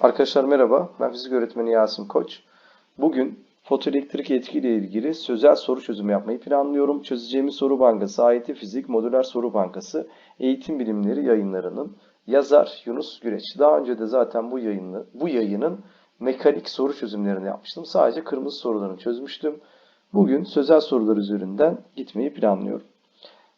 Arkadaşlar merhaba, ben fizik öğretmeni Yasin Koç. Bugün fotoelektrik etki ile ilgili sözel soru çözümü yapmayı planlıyorum. Çözeceğimiz soru bankası AYT Fizik Modüler Soru Bankası Eğitim Bilimleri yayınlarının yazar Yunus Güreç. Daha önce de zaten bu yayını, bu yayının mekanik soru çözümlerini yapmıştım. Sadece kırmızı sorularını çözmüştüm. Bugün sözel sorular üzerinden gitmeyi planlıyorum.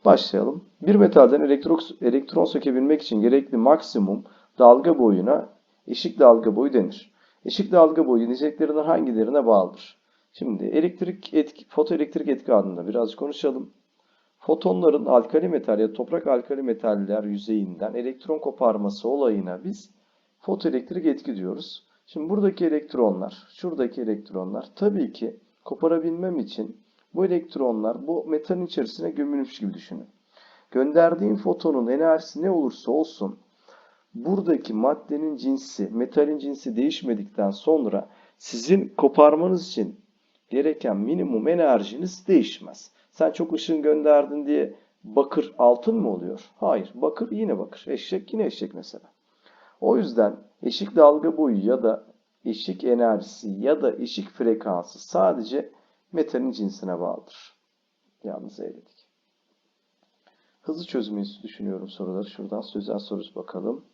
Başlayalım. Bir metalden elektron, elektron sökebilmek için gerekli maksimum dalga boyuna eşik dalga boyu denir. Eşik dalga boyu niceliklerinden hangilerine bağlıdır? Şimdi elektrik etki, fotoelektrik etki adında birazcık konuşalım. Fotonların alkali metal ya toprak alkali metaller yüzeyinden elektron koparması olayına biz fotoelektrik etki diyoruz. Şimdi buradaki elektronlar, şuradaki elektronlar tabii ki koparabilmem için bu elektronlar bu metalin içerisine gömülmüş gibi düşünün. Gönderdiğim fotonun enerjisi ne olursa olsun buradaki maddenin cinsi, metalin cinsi değişmedikten sonra sizin koparmanız için gereken minimum enerjiniz değişmez. Sen çok ışın gönderdin diye bakır altın mı oluyor? Hayır. Bakır yine bakır. Eşek yine eşek mesela. O yüzden eşik dalga boyu ya da eşik enerjisi ya da eşik frekansı sadece metalin cinsine bağlıdır. Yalnız eyledik. Hızlı çözmeyi düşünüyorum soruları. Şuradan sözel sorusu bakalım.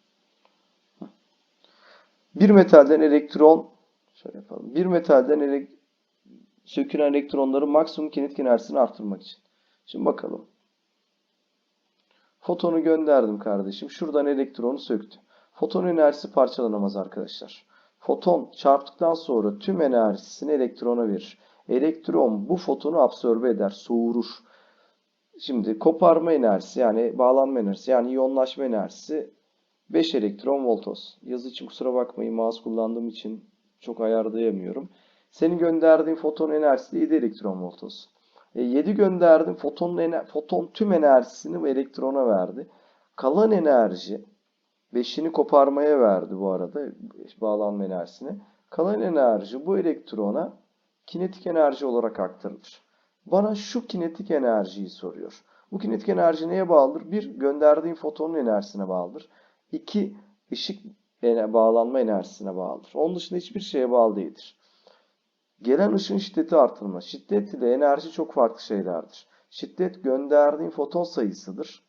Bir metalden elektron şöyle yapalım. Bir metalden elek, sökülen elektronların maksimum kinetik enerjisini artırmak için. Şimdi bakalım. Fotonu gönderdim kardeşim. Şuradan elektronu söktü. Foton enerjisi parçalanamaz arkadaşlar. Foton çarptıktan sonra tüm enerjisini elektrona verir. Elektron bu fotonu absorbe eder, soğurur. Şimdi koparma enerjisi yani bağlanma enerjisi yani iyonlaşma enerjisi 5 elektron voltoz. Yazı için kusura bakmayın mouse kullandığım için çok ayarlayamıyorum. Senin gönderdiğin foton enerjisi 7 elektron voltoz. E 7 gönderdim fotonun foton tüm enerjisini elektrona verdi. Kalan enerji 5'ini koparmaya verdi bu arada bağlanma enerjisini. Kalan enerji bu elektrona kinetik enerji olarak aktarılır. Bana şu kinetik enerjiyi soruyor. Bu kinetik enerji neye bağlıdır? Bir, gönderdiğim fotonun enerjisine bağlıdır. İki, ışık bağlanma enerjisine bağlıdır. Onun dışında hiçbir şeye bağlı değildir. Gelen ışın şiddeti artırma. Şiddet ile enerji çok farklı şeylerdir. Şiddet gönderdiğim foton sayısıdır.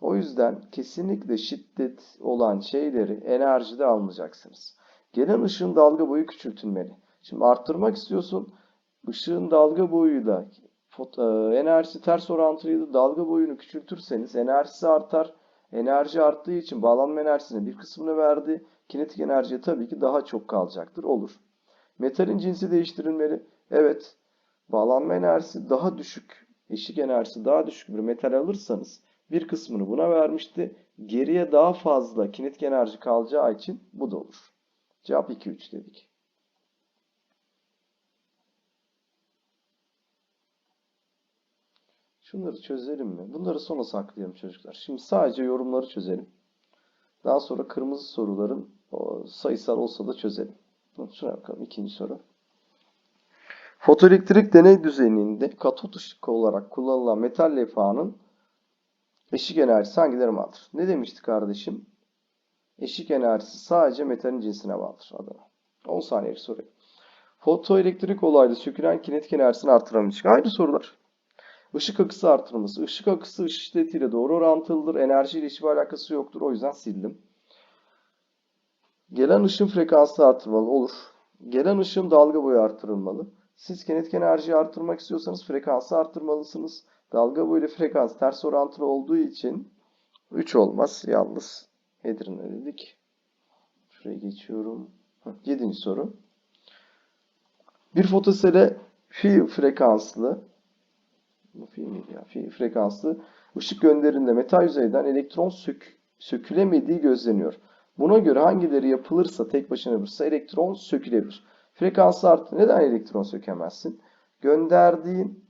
O yüzden kesinlikle şiddet olan şeyleri enerjide almayacaksınız. Gelen ışığın dalga boyu küçültülmeli. Şimdi arttırmak istiyorsun. Işığın dalga boyuyla enerjisi ters orantılıydı. Dalga boyunu küçültürseniz enerjisi artar. Enerji arttığı için bağlanma enerjisine bir kısmını verdi. Kinetik enerjiye tabii ki daha çok kalacaktır. Olur. Metalin cinsi değiştirilmeli. Evet. Bağlanma enerjisi daha düşük. Eşik enerjisi daha düşük bir metal alırsanız bir kısmını buna vermişti. Geriye daha fazla kinetik enerji kalacağı için bu da olur. Cevap 2-3 dedik. Şunları çözelim mi? Bunları sona saklayalım çocuklar. Şimdi sadece yorumları çözelim. Daha sonra kırmızı soruların sayısal olsa da çözelim. Şuna bakalım. ikinci soru. Fotoelektrik deney düzeninde katot ışık olarak kullanılan metal levhanın eşik enerjisi hangileri bağlıdır? Ne demişti kardeşim? Eşik enerjisi sadece metalin cinsine bağlıdır adına. 10 saniyelik soru. Fotoelektrik olayda sökülen kinetik enerjisini artıramayacak. Aynı sorular. Işık akısı artırılması. Işık akısı ışık şiddetiyle doğru orantılıdır. Enerjiyle hiçbir alakası yoktur. O yüzden sildim. Gelen ışın frekansı artırmalı olur. Gelen ışın dalga boyu artırılmalı. Siz kinetik enerjiyi artırmak istiyorsanız frekansı artırmalısınız. Dalga boyu ile frekans ters orantılı olduğu için 3 olmaz. Yalnız Edirne dedik. Şuraya geçiyorum. 7. soru. Bir fotosele fi frekanslı bu ya? Fi frekanslı ışık gönderinde metal yüzeyden elektron sök, sökülemediği gözleniyor. Buna göre hangileri yapılırsa tek başına yapılırsa elektron sökülebilir. Frekansı arttı. Neden elektron sökemezsin? Gönderdiğin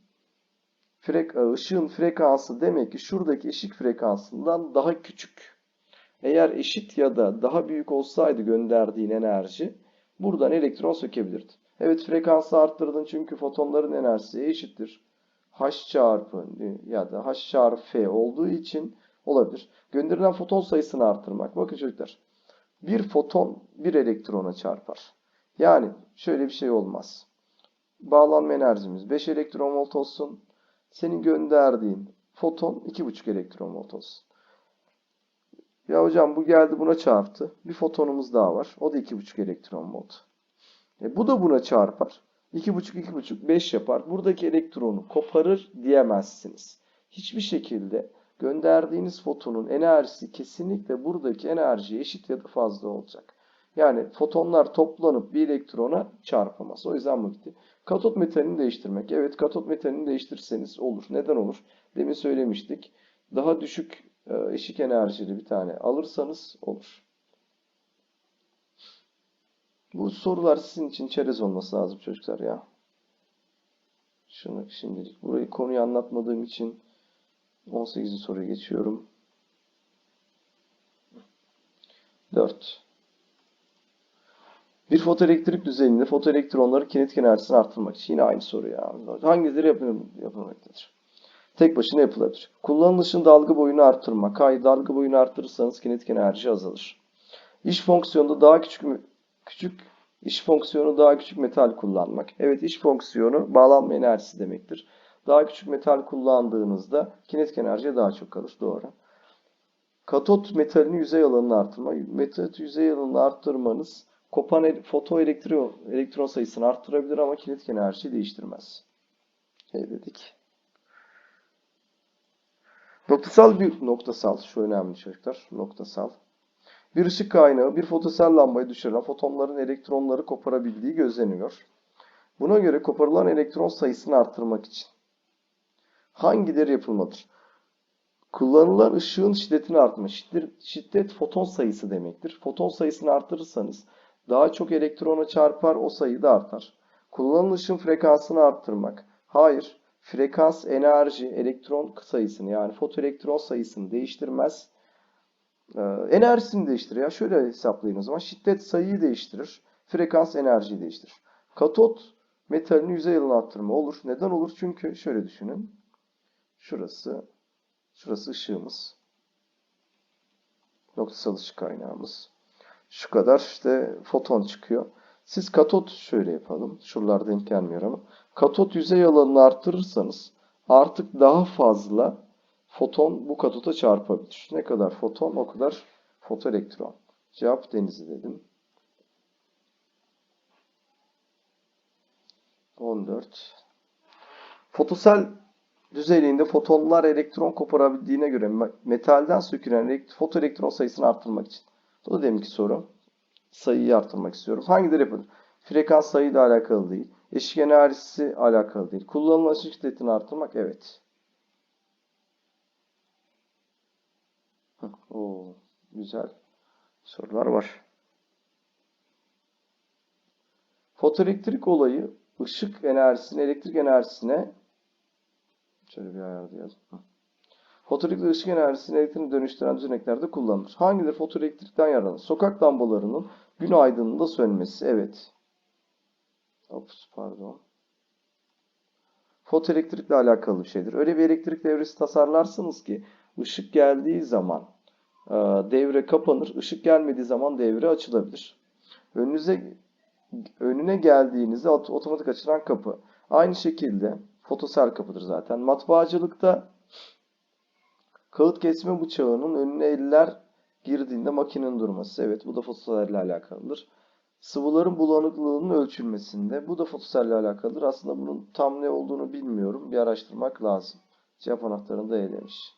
frek ışığın frekansı demek ki şuradaki ışık frekansından daha küçük. Eğer eşit ya da daha büyük olsaydı gönderdiğin enerji buradan elektron sökebilirdi. Evet frekansı arttırdın çünkü fotonların enerjisi eşittir. H çarpı ya da H çarpı F olduğu için olabilir. Gönderilen foton sayısını arttırmak. Bakın çocuklar. bir foton bir elektrona çarpar. Yani şöyle bir şey olmaz. Bağlanma enerjimiz 5 elektron volt olsun. Senin gönderdiğin foton 2,5 elektron volt olsun. Ya hocam bu geldi buna çarptı. Bir fotonumuz daha var. O da 2,5 elektron volt. E bu da buna çarpar. 2,5 2,5 5 yapar. Buradaki elektronu koparır diyemezsiniz. Hiçbir şekilde gönderdiğiniz fotonun enerjisi kesinlikle buradaki enerjiye eşit ya da fazla olacak. Yani fotonlar toplanıp bir elektrona çarpamaz. O yüzden bu gitti. Katot metalini değiştirmek. Evet katot metalini değiştirirseniz olur. Neden olur? Demin söylemiştik. Daha düşük e, eşik enerjili bir tane alırsanız olur. Bu sorular sizin için çerez olması lazım çocuklar ya. Şunu şimdilik burayı konuyu anlatmadığım için 18. soruya geçiyorum. 4. Bir fotoelektrik düzeninde fotoelektronları kinetik enerjisini artırmak için yine aynı soru ya. Hangileri yapılmaktadır? Tek başına yapılabilir. Kullanılışın dalga boyunu arttırmak. Hayır, dalga boyunu arttırırsanız kinetik enerji azalır. İş fonksiyonunda daha küçük küçük iş fonksiyonu daha küçük metal kullanmak. Evet, iş fonksiyonu bağlanma enerjisi demektir. Daha küçük metal kullandığınızda kinetik enerji daha çok kalır. Doğru. Katot metalinin yüzey alanını arttırmak. Metal yüzey alanını arttırmanız kopan fotoelektron elektron sayısını arttırabilir ama kinetik enerjiyi değiştirmez. Şey dedik. Noktasal bir noktasal şu önemli çocuklar. Noktasal. Bir ışık kaynağı bir fotosel lambayı düşüren fotonların elektronları koparabildiği gözleniyor. Buna göre koparılan elektron sayısını arttırmak için hangileri yapılmalıdır? Kullanılan ışığın şiddetini artma. Şiddet, şiddet foton sayısı demektir. Foton sayısını artırırsanız daha çok elektrona çarpar o sayı da artar. Kullanılan ışığın frekansını arttırmak. Hayır. Frekans, enerji, elektron sayısını yani fotoelektron sayısını değiştirmez. Ee, enerjisini değiştirir. Ya şöyle hesaplayın o zaman. Şiddet sayıyı değiştirir. Frekans enerjiyi değiştirir. Katot metalin yüzey arttırma olur. Neden olur? Çünkü şöyle düşünün. Şurası, şurası ışığımız. Noktasal ışık kaynağımız. Şu kadar işte foton çıkıyor. Siz katot şöyle yapalım. Şuralarda denk gelmiyor ama. Katot yüzey alanını arttırırsanız artık daha fazla foton bu katota çarpabilir. Ne kadar foton o kadar fotoelektron. Cevap denizi dedim. 14. Fotosel düzeyinde fotonlar elektron koparabildiğine göre metalden sökülen fotoelektron sayısını arttırmak için. Bu da deminki soru. Sayıyı arttırmak istiyorum. Hangileri yapılır? Frekans sayıyla alakalı değil. Eşik enerjisi alakalı değil. Kullanılan şiddetini arttırmak evet. Oo, güzel sorular var. Fotoelektrik olayı ışık enerjisini elektrik enerjisine şöyle bir ayarlayalım. Fotoelektrik ışık enerjisini elektriğini dönüştüren düzeneklerde kullanılır. Hangileri fotoelektrikten yararlanır? Sokak lambalarının gün aydınlığında sönmesi. Evet. Ops, pardon. Fotoelektrikle alakalı bir şeydir. Öyle bir elektrik devresi tasarlarsınız ki ışık geldiği zaman devre kapanır. Işık gelmediği zaman devre açılabilir. Önünüze önüne geldiğinizde otomatik açılan kapı. Aynı şekilde fotosel kapıdır zaten. Matbaacılıkta kağıt kesme bıçağının önüne eller girdiğinde makinenin durması. Evet bu da fotoselle alakalıdır. Sıvıların bulanıklığının ölçülmesinde. Bu da fotoselle alakalıdır. Aslında bunun tam ne olduğunu bilmiyorum. Bir araştırmak lazım. Cevap anahtarında E demiş.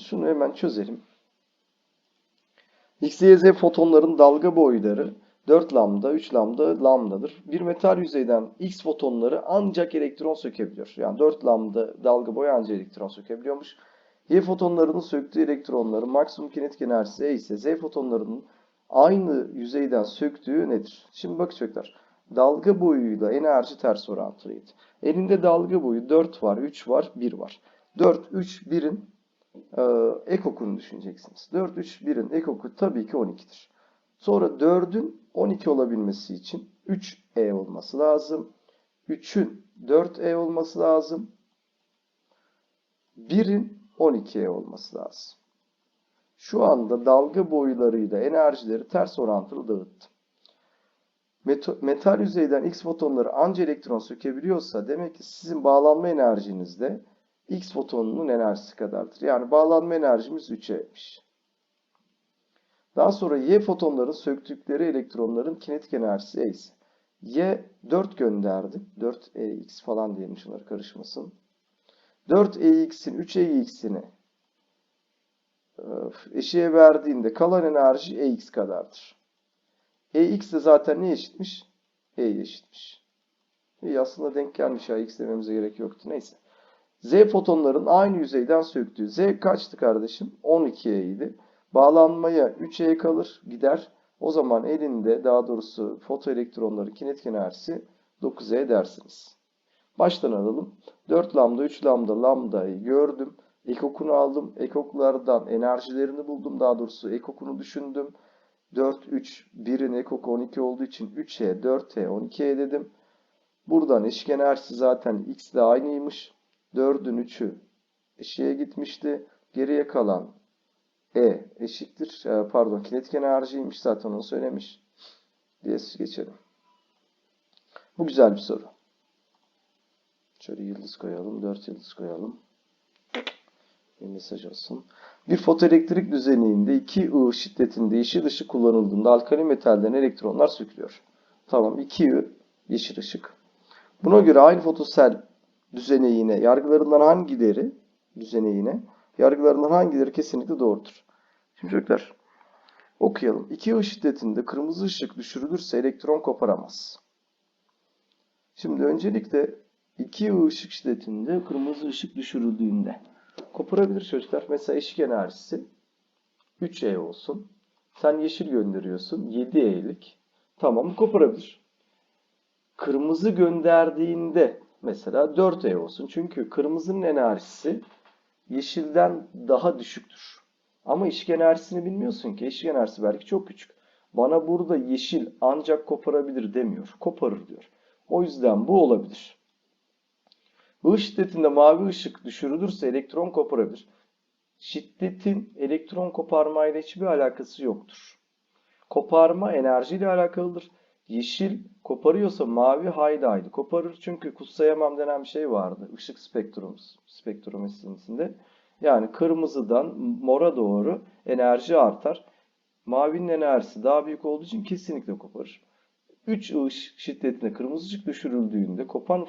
Şunu hemen çözelim. X, Y, Z fotonların dalga boyları 4 lambda, 3 lambda lambdadır. Bir metal yüzeyden X fotonları ancak elektron sökebiliyor. Yani 4 lambda dalga boyu ancak elektron sökebiliyormuş. Y fotonlarının söktüğü elektronların maksimum kinetik enerjisi E ise Z fotonlarının aynı yüzeyden söktüğü nedir? Şimdi bakın çocuklar. Dalga boyuyla enerji ters orantılıydı. Elinde dalga boyu 4 var, 3 var, 1 var. 4, 3, 1'in e, ekokunu düşüneceksiniz. 4, 3, 1'in ekoku tabii ki 12'dir. Sonra 4'ün 12 olabilmesi için 3E olması lazım. 3'ün 4E olması lazım. 1'in 12E olması lazım. Şu anda dalga boylarıyla enerjileri ters orantılı dağıttım. Metal yüzeyden X fotonları anca elektron sökebiliyorsa demek ki sizin bağlanma enerjiniz de X fotonunun enerjisi kadardır. Yani bağlanma enerjimiz 3E'miş. Daha sonra Y fotonların söktükleri elektronların kinetik enerjisi E ise. Y 4 gönderdi. 4EX falan diyelim şunları karışmasın. 4EX'in 3EX'ini eşiğe verdiğinde kalan enerji EX kadardır. EX de zaten ne eşitmiş? E'ye eşitmiş. İyi aslında denk gelmiş ya X dememize gerek yoktu. Neyse. Z fotonların aynı yüzeyden söktüğü. Z kaçtı kardeşim? 12E idi. Bağlanmaya 3E kalır gider. O zaman elinde daha doğrusu fotoelektronların kinetik enerjisi 9E dersiniz. Baştan alalım. 4 lambda, 3 lambda, lambdayı gördüm. Ekokunu aldım. Ekoklardan enerjilerini buldum. Daha doğrusu ekokunu düşündüm. 4, 3, 1'in ekoku 12 olduğu için 3E, 4E, 12E dedim. Buradan eşik enerjisi zaten X ile aynıymış. 4'ün 3'ü eşiğe gitmişti. Geriye kalan E eşittir. e, Pardon kinetik enerjiymiş zaten onu söylemiş. Diye geçelim. Bu güzel bir soru. Şöyle yıldız koyalım. 4 yıldız koyalım. Bir mesaj olsun. Bir fotoelektrik düzeninde 2 I şiddetinde yeşil ışık kullanıldığında alkali metalden elektronlar sökülüyor. Tamam 2 I yeşil ışık. Buna göre aynı fotosel düzeneğine yargılarından hangileri düzeneğine yargılarından hangileri kesinlikle doğrudur? Şimdi çocuklar okuyalım. 2 I şiddetinde kırmızı ışık düşürülürse elektron koparamaz. Şimdi öncelikle 2 I ışık şiddetinde kırmızı ışık düşürüldüğünde koparabilir çocuklar. Mesela eşik enerjisi 3E olsun. Sen yeşil gönderiyorsun. 7E'lik. Tamam koparabilir. Kırmızı gönderdiğinde mesela 4E olsun. Çünkü kırmızının enerjisi yeşilden daha düşüktür. Ama eşik enerjisini bilmiyorsun ki. Eşik enerjisi belki çok küçük. Bana burada yeşil ancak koparabilir demiyor. Koparır diyor. O yüzden bu olabilir. I şiddetinde mavi ışık düşürülürse elektron koparabilir. Şiddetin elektron koparmayla hiçbir alakası yoktur. Koparma enerjiyle alakalıdır. Yeşil koparıyorsa mavi haydi haydi koparır. Çünkü kutsayamam denen bir şey vardı. Işık spektrum, spektrometrisinde. Yani kırmızıdan mora doğru enerji artar. Mavinin enerjisi daha büyük olduğu için kesinlikle koparır. 3 ışık şiddetinde kırmızı ışık düşürüldüğünde kopan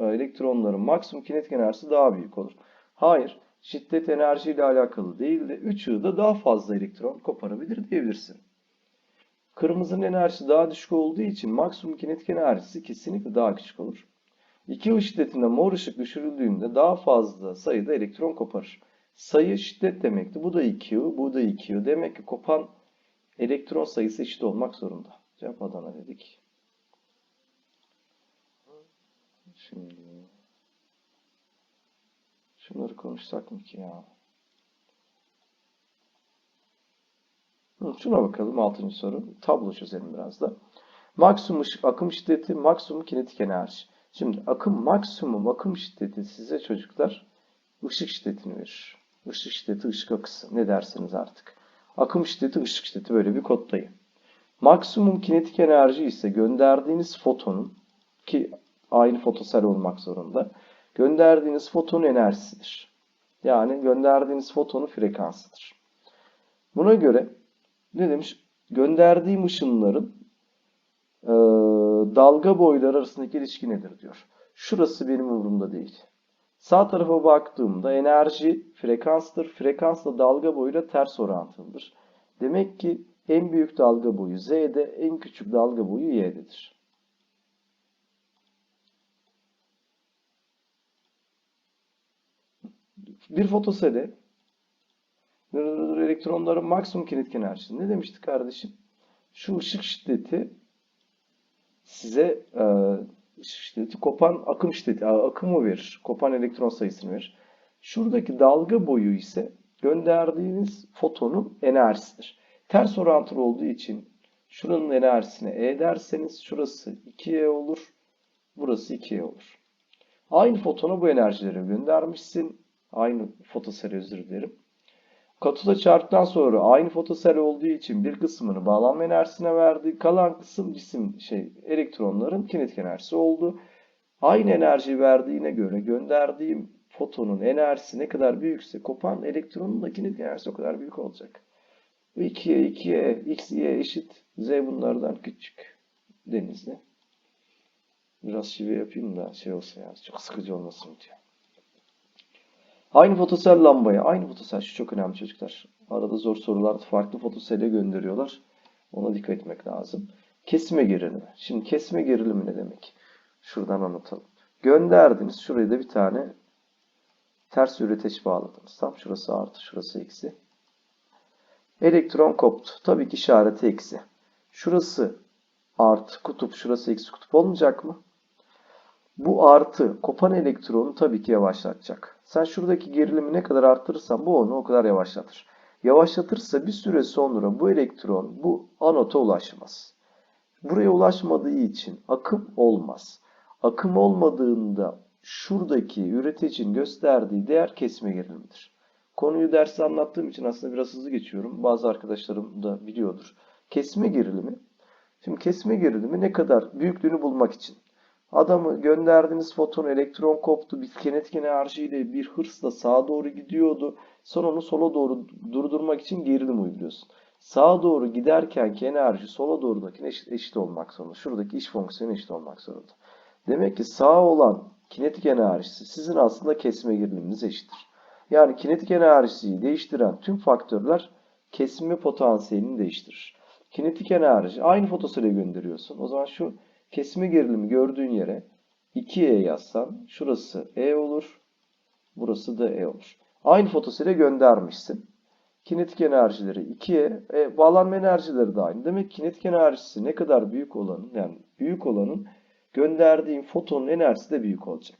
elektronların maksimum kinetik enerjisi daha büyük olur. Hayır, şiddet enerjiyle alakalı değil de 3 ığda daha fazla elektron koparabilir diyebilirsin. Kırmızının enerjisi daha düşük olduğu için maksimum kinetik enerjisi kesinlikle daha küçük olur. 2 I şiddetinde mor ışık düşürüldüğünde daha fazla sayıda elektron koparır. Sayı şiddet demekti. Bu da 2 I, bu da 2 I. Demek ki kopan elektron sayısı eşit olmak zorunda. Cevap Adana dedik. Şimdi şunları konuşsak mı ki ya? Şuna bakalım. Altıncı soru. Tablo çözelim biraz da. Maksimum akım şiddeti, maksimum kinetik enerji. Şimdi akım maksimum akım şiddeti size çocuklar ışık şiddetini verir. Işık şiddeti, ışık akısı. Ne dersiniz artık. Akım şiddeti, ışık şiddeti böyle bir kodlayın. Maksimum kinetik enerji ise gönderdiğiniz fotonun ki aynı fotosel olmak zorunda. Gönderdiğiniz fotonun enerjisidir. Yani gönderdiğiniz fotonun frekansıdır. Buna göre ne demiş? Gönderdiğim ışınların e, dalga boyları arasındaki ilişki nedir diyor. Şurası benim umurumda değil. Sağ tarafa baktığımda enerji frekanstır. Frekansla dalga boyuyla ters orantılıdır. Demek ki en büyük dalga boyu Z'de, en küçük dalga boyu Y'dedir. Bir fotosele elektronların maksimum kinetik enerjisi. Ne demiştik kardeşim? Şu ışık şiddeti size e, ışık şiddeti kopan akım şiddeti, akımı verir. Kopan elektron sayısını verir. Şuradaki dalga boyu ise gönderdiğiniz fotonun enerjisidir. Ters orantılı olduğu için şuranın enerjisine E derseniz şurası 2E olur. Burası 2E olur. Aynı fotona bu enerjileri göndermişsin. Aynı fotoseri özür dilerim. Katoda çarptıktan sonra aynı fotosel olduğu için bir kısmını bağlanma enerjisine verdi. Kalan kısım cisim şey elektronların kinetik enerjisi oldu. Aynı enerji verdiğine göre gönderdiğim fotonun enerjisi ne kadar büyükse kopan elektronun da kinetik enerjisi o kadar büyük olacak. 2'ye 2'ye x, y eşit z bunlardan küçük. Denizli. Biraz şive yapayım da şey olsa ya çok sıkıcı olmasın diyor. Aynı fotosel lambaya, aynı fotosel şu çok önemli çocuklar. Arada zor sorular farklı fotosele gönderiyorlar. Ona dikkat etmek lazım. Kesme gerilimi. Şimdi kesme gerilimi ne demek? Şuradan anlatalım. Gönderdiniz. Şuraya da bir tane ters üreteç bağladınız. Tam şurası artı, şurası eksi. Elektron koptu. Tabii ki işareti eksi. Şurası artı kutup, şurası eksi kutup olmayacak mı? Bu artı kopan elektronu tabii ki yavaşlatacak. Sen şuradaki gerilimi ne kadar arttırırsan bu onu o kadar yavaşlatır. Yavaşlatırsa bir süre sonra bu elektron bu anota ulaşmaz. Buraya ulaşmadığı için akım olmaz. Akım olmadığında şuradaki üreticinin gösterdiği değer kesme gerilimidir. Konuyu derste anlattığım için aslında biraz hızlı geçiyorum. Bazı arkadaşlarım da biliyordur. Kesme gerilimi. Şimdi kesme gerilimi ne kadar büyüklüğünü bulmak için. Adamı gönderdiğiniz foton elektron koptu. Bir kinetik enerjiyle bir hırsla sağa doğru gidiyordu. Sonra onu sola doğru durdurmak için gerilim uyguluyorsun. Sağa doğru giderkenki enerji sola doğrudaki eşit, eşit olmak zorunda. Şuradaki iş fonksiyonu eşit olmak zorunda. Demek ki sağa olan kinetik enerjisi sizin aslında kesme geriliminiz eşittir. Yani kinetik enerjiyi değiştiren tüm faktörler kesme potansiyelini değiştirir. Kinetik enerji aynı fotosele gönderiyorsun. O zaman şu kesme gerilimi gördüğün yere 2E yazsan şurası E olur. Burası da E olur. Aynı fotosele göndermişsin. Kinetik enerjileri 2'ye, e, bağlanma enerjileri de aynı. Demek ki kinetik enerjisi ne kadar büyük olanın, yani büyük olanın gönderdiğin fotonun enerjisi de büyük olacak.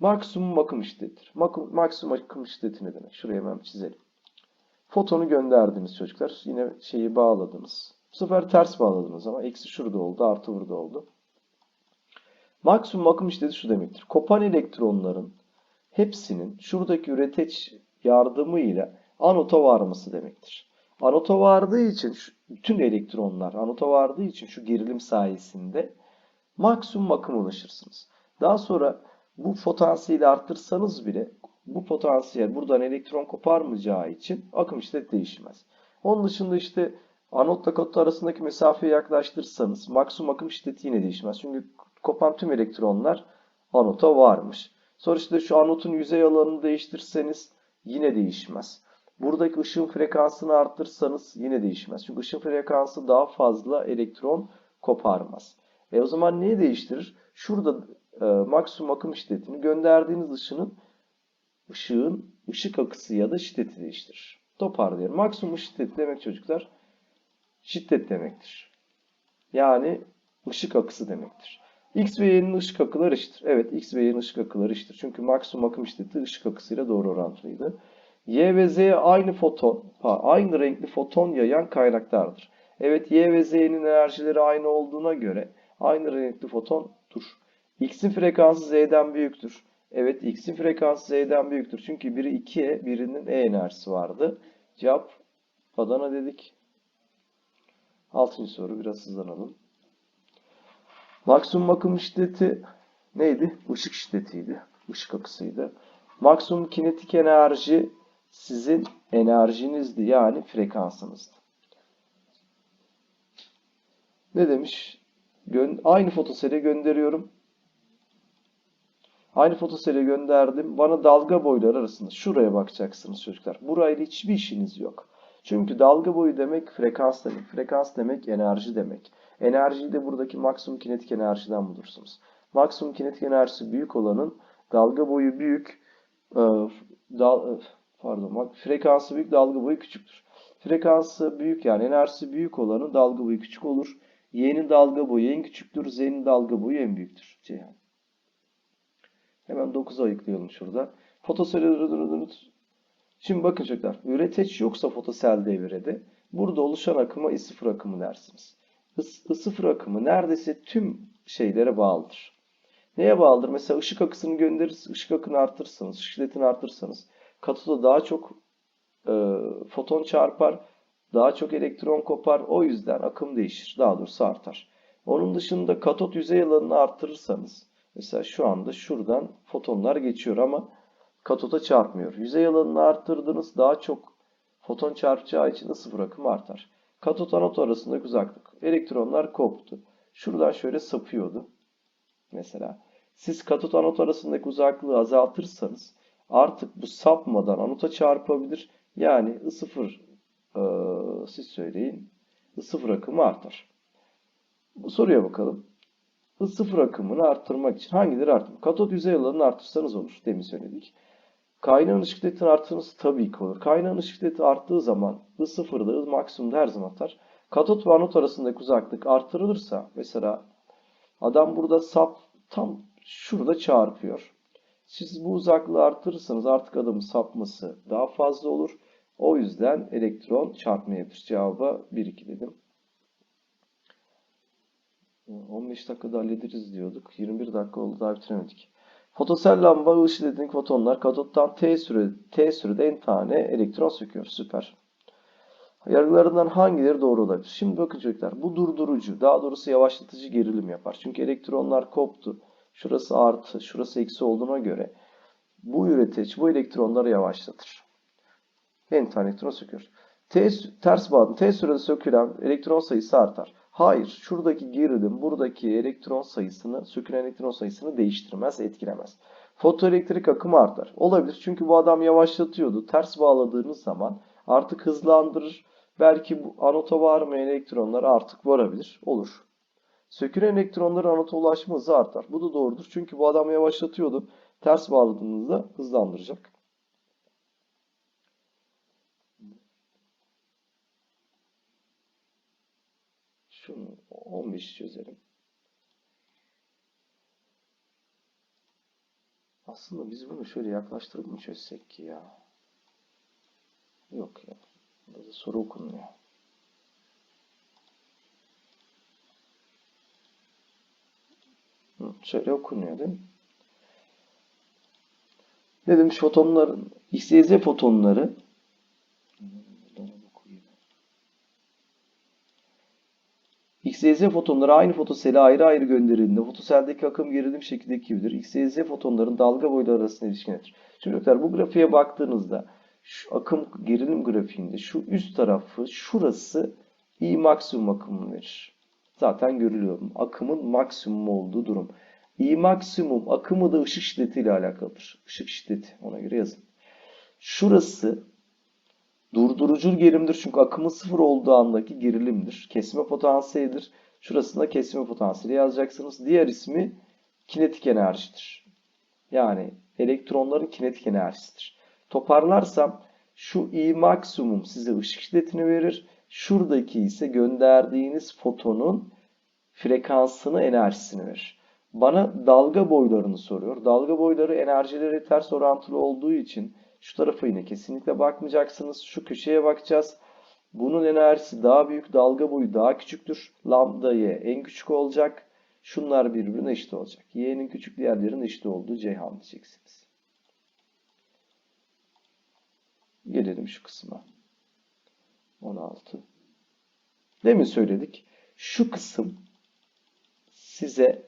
Maksimum akım şiddetidir. Maksimum akım şiddeti ne demek? Şuraya hemen çizelim. Fotonu gönderdiniz çocuklar. Yine şeyi bağladınız. Bu sefer ters bağladınız ama eksi şurada oldu, artı burada oldu. Maksimum akım şiddeti şu demektir. Kopan elektronların hepsinin şuradaki üreteç yardımıyla anota varması demektir. Anota vardığı için şu, bütün elektronlar anota vardığı için şu gerilim sayesinde maksimum akım ulaşırsınız. Daha sonra bu potansiyeli arttırsanız bile bu potansiyel buradan elektron koparmayacağı için akım işte değişmez. Onun dışında işte anotla katot arasındaki mesafeyi yaklaştırırsanız maksimum akım şiddeti yine değişmez. Çünkü kopan tüm elektronlar anota varmış. Sonra işte şu anotun yüzey alanını değiştirseniz yine değişmez. Buradaki ışın frekansını arttırsanız yine değişmez. Çünkü ışın frekansı daha fazla elektron koparmaz. E o zaman neyi değiştirir? Şurada e, maksimum akım şiddetini gönderdiğiniz ışının ışığın ışık akısı ya da şiddeti değiştirir. Toparlayalım. Maksimum şiddet demek çocuklar şiddet demektir. Yani ışık akısı demektir. X ve Y'nin ışık akıları eşittir. Evet X ve Y'nin ışık akıları eşittir. Çünkü maksimum akım şiddeti ışık akısıyla doğru orantılıydı. Y ve Z aynı foton, aynı renkli foton yayan kaynaklardır. Evet Y ve Z'nin enerjileri aynı olduğuna göre aynı renkli fotondur. X'in frekansı Z'den büyüktür. Evet X'in frekansı Z'den büyüktür. Çünkü biri 2'ye birinin E enerjisi vardı. Cevap Adana dedik. Altıncı soru biraz hızlanalım. Maksimum akım şiddeti neydi? Işık şiddetiydi. Işık akısıydı. Maksimum kinetik enerji sizin enerjinizdi yani frekansınızdı. Ne demiş? Gö aynı fotosele gönderiyorum. Aynı fotosele gönderdim. Bana dalga boyları arasında şuraya bakacaksınız çocuklar. Burayla hiçbir işiniz yok. Çünkü dalga boyu demek frekans demek. Frekans demek enerji demek. Enerjiyi de buradaki maksimum kinetik enerjiden bulursunuz. Maksimum kinetik enerjisi büyük olanın dalga boyu büyük, e, dal, e, pardon, frekansı büyük, dalga boyu küçüktür. Frekansı büyük yani enerjisi büyük olanın dalga boyu küçük olur. Y'nin dalga boyu en küçüktür, Z'nin dalga boyu en büyüktür. Ceyhan. Hemen 9'a ayıklayalım şurada. Fotosel Şimdi bakın çocuklar. Üreteç yoksa fotosel devrede burada oluşan akıma I0 akımı dersiniz. I0 akımı neredeyse tüm şeylere bağlıdır. Neye bağlıdır? Mesela ışık akısını gönderir, ışık akını artırırsanız, şiddetini artırırsanız katoda daha çok e, foton çarpar, daha çok elektron kopar. O yüzden akım değişir. Daha doğrusu artar. Onun dışında katot yüzey alanını arttırırsanız mesela şu anda şuradan fotonlar geçiyor ama katota çarpmıyor. Yüzey alanını arttırdınız daha çok foton çarpacağı için de sıfır artar. Katot anot arasındaki uzaklık. Elektronlar koptu. Şuradan şöyle sapıyordu. Mesela siz katot anot arasındaki uzaklığı azaltırsanız artık bu sapmadan anota çarpabilir. Yani I0 e, siz söyleyin I0 akımı artar. Bu soruya bakalım. I0 akımını arttırmak için hangileri arttırır? Katot yüzey alanını arttırsanız olur. Demin söyledik. Kaynağın ışık şiddetini arttırırsanız tabii ki olur. Kaynağın şiddeti arttığı zaman I0'da I maksimumda her zaman artar. Katot ve anot arasındaki uzaklık artırılırsa mesela adam burada sap tam şurada çarpıyor. Siz bu uzaklığı artırırsanız artık adamın sapması daha fazla olur. O yüzden elektron çarpma yapış. Cevaba 1-2 dedim. 15 dakikada hallederiz diyorduk. 21 dakika oldu daha bitiremedik. Fotosel lamba ışık dediğin fotonlar katottan T süre T sürede en tane elektron söküyor. Süper. Yargılarından hangileri doğru olabilir? Şimdi bakın çocuklar bu durdurucu daha doğrusu yavaşlatıcı gerilim yapar. Çünkü elektronlar koptu. Şurası artı, şurası eksi olduğuna göre bu üreteç bu elektronları yavaşlatır. En tane elektron söküyor. T, ters bağlı T sürede sökülen elektron sayısı artar. Hayır, şuradaki gerilim buradaki elektron sayısını, sökülen elektron sayısını değiştirmez, etkilemez. Fotoelektrik akımı artar. Olabilir çünkü bu adam yavaşlatıyordu. Ters bağladığınız zaman artık hızlandırır. Belki bu anota varmayan elektronlar artık varabilir. Olur. Sökülen elektronların anota ulaşma hızı artar. Bu da doğrudur. Çünkü bu adam yavaşlatıyordu. Ters bağladığınızda hızlandıracak. Şunu 15 çözelim. Aslında biz bunu şöyle yaklaştırıp mı çözsek ki ya? Yok ya. Burada soru okunmuyor. Şöyle okunuyor değil mi? Demiş fotonların X, Y, Z fotonları X, fotonları aynı fotosele ayrı ayrı gönderildiğinde fotoseldeki akım gerilim şekildeki gibidir. X, fotonların dalga boyları arasında ilişki nedir? Şimdi çocuklar bu grafiğe baktığınızda şu akım gerilim grafiğinde şu üst tarafı şurası I maksimum akımını verir. Zaten görülüyor. Akımın maksimum olduğu durum. I maksimum akımı da ışık şiddetiyle alakalıdır. Işık şiddeti ona göre yazın. Şurası durdurucu gerilimdir çünkü akımın sıfır olduğu andaki gerilimdir. Kesme potansiyelidir. Şurasında kesme potansiyeli yazacaksınız. Diğer ismi kinetik enerjidir. Yani elektronların kinetik enerjisidir. Toparlarsam şu I maksimum size ışık şiddetini verir. Şuradaki ise gönderdiğiniz fotonun frekansını, enerjisini verir. Bana dalga boylarını soruyor. Dalga boyları enerjileri ters orantılı olduğu için şu tarafa yine kesinlikle bakmayacaksınız. Şu köşeye bakacağız. Bunun enerjisi daha büyük, dalga boyu daha küçüktür. Lambda y en küçük olacak. Şunlar birbirine eşit olacak. Y'nin küçük diğerlerinin eşit olduğu Ceyhan diyeceksiniz. Gelelim şu kısma. 16. Demin söyledik. Şu kısım size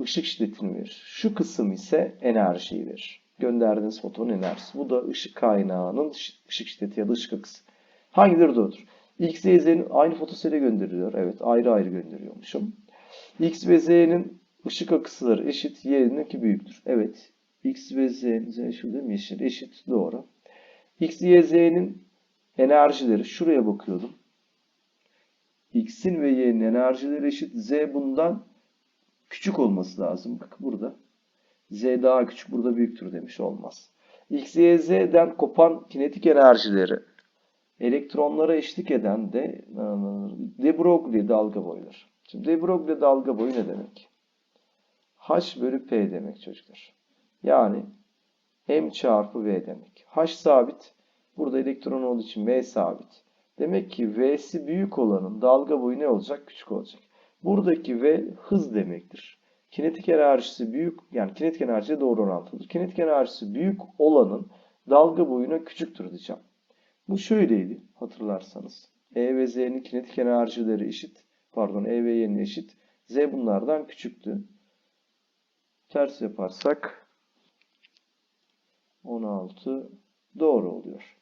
ışık şiddetini verir. Şu kısım ise enerjiyi verir. Gönderdiğiniz fotonun enerjisi. Bu da ışık kaynağının ışık şiddeti ya da ışık akısı. Hangileri doğrudur? X, Y, Z'nin aynı fotosele gönderiliyor. Evet ayrı ayrı gönderiyormuşum. X ve Z'nin ışık akısıları eşit. Y'ninki büyüktür. Evet. X ve Z'nin Z şu değil mi? Yeşil. Eşit. Doğru. X, Y, Z'nin enerjileri. Şuraya bakıyordum. X'in ve Y'nin enerjileri eşit. Z bundan küçük olması lazım. Bak burada. Z daha küçük, burada büyüktür demiş olmaz. X, Y, Z'den kopan kinetik enerjileri elektronlara eşlik eden de de Broglie dalga boyları. Şimdi de Broglie dalga boyu ne demek? H bölü P demek çocuklar. Yani M çarpı V demek. H sabit. Burada elektron olduğu için V sabit. Demek ki V'si büyük olanın dalga boyu ne olacak? Küçük olacak. Buradaki V hız demektir. Kinetik enerjisi büyük, yani kinetik enerjiye doğru orantılıdır. Kinetik enerjisi büyük olanın dalga boyuna küçüktür diyeceğim. Bu şöyleydi hatırlarsanız. E ve Z'nin kinetik enerjileri eşit. Pardon E ve Y'nin eşit. Z bunlardan küçüktü. Ters yaparsak 16 doğru oluyor.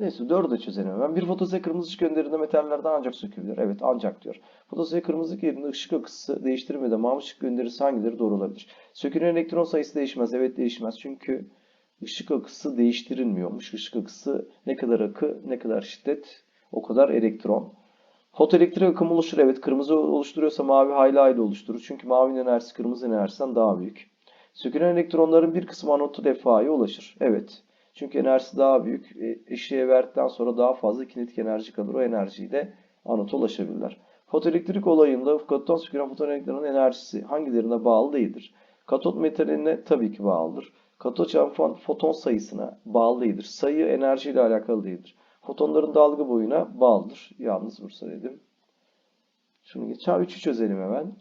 Neyse 4'ü de çözelim hemen. Bir fotosel kırmızı ışık gönderildiğinde metallerden ancak sökülebilir. Evet ancak diyor. Fotosel kırmızı yerinde ışık akısı değiştirmede mavi ışık gönderirse hangileri doğru olabilir? Sökülen elektron sayısı değişmez. Evet değişmez. Çünkü ışık akısı değiştirilmiyormuş. Işık akısı ne kadar akı ne kadar şiddet o kadar elektron. Fotoelektrik akımı oluşur. Evet kırmızı oluşturuyorsa mavi hayli hayli oluşturur. Çünkü mavinin enerjisi kırmızı enerjisinden daha büyük. Sökülen elektronların bir kısmı anotu defaya ulaşır. Evet. Çünkü enerjisi daha büyük. E, eşiğe verdikten sonra daha fazla kinetik enerji kalır. O enerjiyle anota ulaşabilirler. Fotoelektrik olayında katottan sökülen fotoelektronun enerjisi hangilerine bağlı değildir? Katot metaline tabii ki bağlıdır. Katot çarpan foton sayısına bağlı değildir. Sayı enerjiyle alakalı değildir. Fotonların dalga boyuna bağlıdır. Yalnız Bursa dedim. Şunu geç. Ha 3'ü çözelim hemen.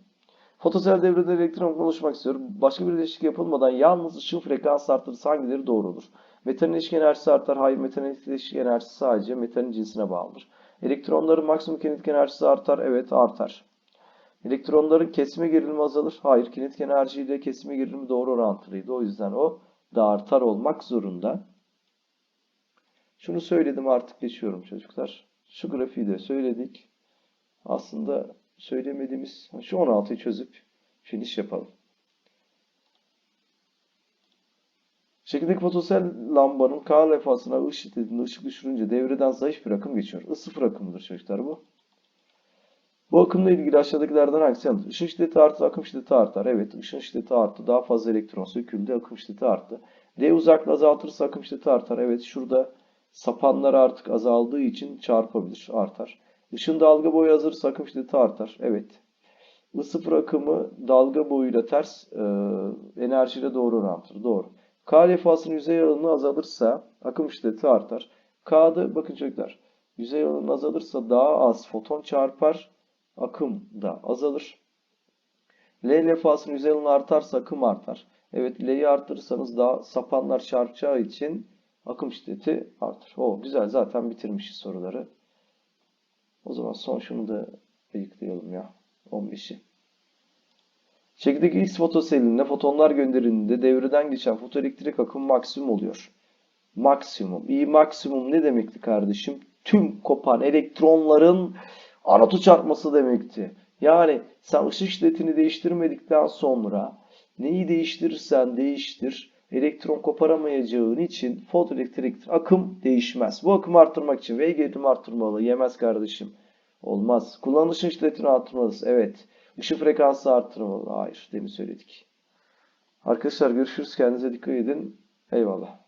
Fotosel devrede elektron konuşmak istiyorum. Başka bir değişiklik yapılmadan yalnız ışın frekansı arttırırsa hangileri doğru olur? Metalin ilişki enerjisi artar. Hayır, metalin ilişki enerjisi sadece metalin cinsine bağlıdır. Elektronların maksimum kinetik enerjisi artar. Evet, artar. Elektronların kesme gerilimi azalır. Hayır, kinetik enerjiyle kesme gerilimi doğru orantılıydı. O yüzden o da artar olmak zorunda. Şunu söyledim artık geçiyorum çocuklar. Şu grafiği de söyledik. Aslında söylemediğimiz şu 16'yı çözüp finish yapalım. Şekildeki fotosel lambanın K lefasına ışık şiddetinde ışık düşürünce devreden zayıf bir akım geçiyor. I0 akımıdır çocuklar bu. Bu akımla ilgili aşağıdakilerden hangisi yanlış? Işın şiddeti arttı, akım şiddeti artar. Evet, ışın şiddeti arttı. Daha fazla elektron söküldü, akım şiddeti arttı. L uzaklığı azaltırsa akım şiddeti artar. Evet, şurada sapanlar artık azaldığı için çarpabilir, artar. Işın dalga boyu azalırsa akım şiddeti artar. Evet. I0 akımı dalga boyuyla ters e, enerjiyle doğru orantılı. Doğru. K lefasının yüzey alanı azalırsa akım şiddeti artar. K'da bakın çocuklar yüzey alanı azalırsa daha az foton çarpar. Akım da azalır. L lefasının yüzey alanı artarsa akım artar. Evet L'yi arttırırsanız daha sapanlar çarpacağı için akım şiddeti artar. O güzel zaten bitirmişiz soruları. O zaman son şunu da ayıklayalım ya. 15'i. Çekirdek X fotoseline fotonlar gönderildiğinde devreden geçen fotoelektrik akım maksimum oluyor. Maksimum. İyi maksimum ne demekti kardeşim? Tüm kopan elektronların anotu çarpması demekti. Yani sen ışık şiddetini değiştirmedikten sonra neyi değiştirirsen değiştir elektron koparamayacağın için fotoelektrik akım değişmez. Bu akımı arttırmak için V gerilimi arttırmalı. Yemez kardeşim. Olmaz. Kullanışın şiddetini arttırmalısın. Evet. Işık frekansı arttırmalı. Hayır. Demin söyledik. Arkadaşlar görüşürüz. Kendinize dikkat edin. Eyvallah.